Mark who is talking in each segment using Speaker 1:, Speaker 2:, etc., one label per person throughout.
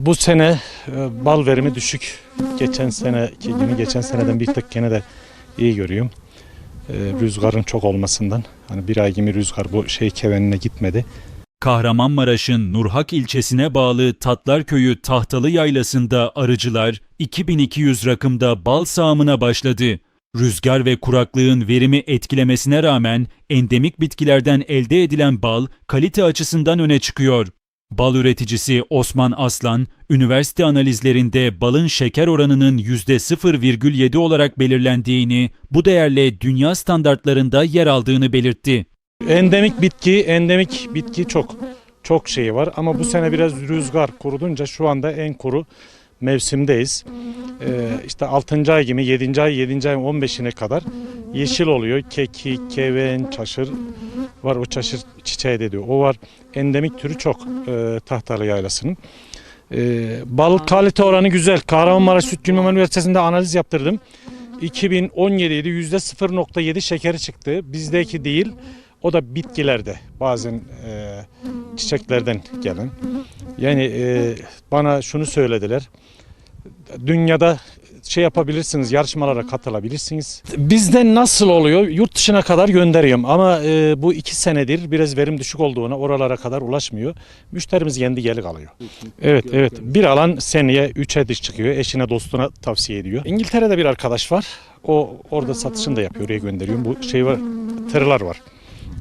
Speaker 1: Bu sene e, bal verimi düşük. Geçen seneki gibi geçen seneden bir tık gene de iyi görüyorum. E, rüzgarın çok olmasından. Hani bir ay gibi rüzgar bu şey kevenine gitmedi.
Speaker 2: Kahramanmaraş'ın Nurhak ilçesine bağlı Tatlar Köyü Tahtalı Yaylası'nda arıcılar 2200 rakımda bal sağımına başladı. Rüzgar ve kuraklığın verimi etkilemesine rağmen endemik bitkilerden elde edilen bal kalite açısından öne çıkıyor. Bal üreticisi Osman Aslan, üniversite analizlerinde balın şeker oranının %0,7 olarak belirlendiğini, bu değerle dünya standartlarında yer aldığını belirtti.
Speaker 1: Endemik bitki, endemik bitki çok. Çok şeyi var ama bu sene biraz rüzgar kurudunca şu anda en kuru mevsimdeyiz. Ee, işte 6. ay gibi 7. ay 7. ayın 15'ine kadar yeşil oluyor. Kekik, keven, çaşır var. O çaşır çiçeği de diyor. O var. Endemik türü çok e, Tahtalı Yaylası'nın. Ee, bal kalite oranı güzel. Kahramanmaraş Süt Gülmem Üniversitesi'nde analiz yaptırdım. 2017'de %0.7 şekeri çıktı. Bizdeki değil. O da bitkilerde bazen e, çiçeklerden gelen. Yani e, bana şunu söylediler. Dünyada şey yapabilirsiniz, yarışmalara katılabilirsiniz. Bizde nasıl oluyor? Yurt dışına kadar gönderiyorum ama e, bu iki senedir biraz verim düşük olduğuna oralara kadar ulaşmıyor. Müşterimiz kendi geli kalıyor. Evet, evet. Bir alan seneye 3'e diş çıkıyor. Eşine, dostuna tavsiye ediyor. İngiltere'de bir arkadaş var. O orada satışını da yapıyor. Oraya gönderiyorum. Bu şey var, tırlar var.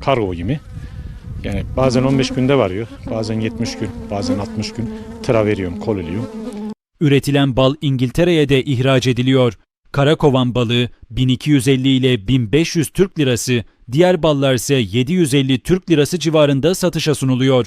Speaker 1: Kargo gibi. Yani bazen 15 günde varıyor. Bazen 70 gün, bazen 60 gün. Tıra veriyorum, koliliyorum.
Speaker 2: Üretilen bal İngiltere'ye de ihraç ediliyor. Karakovan balı 1250 ile 1500 Türk lirası, diğer ballar ise 750 Türk lirası civarında satışa sunuluyor.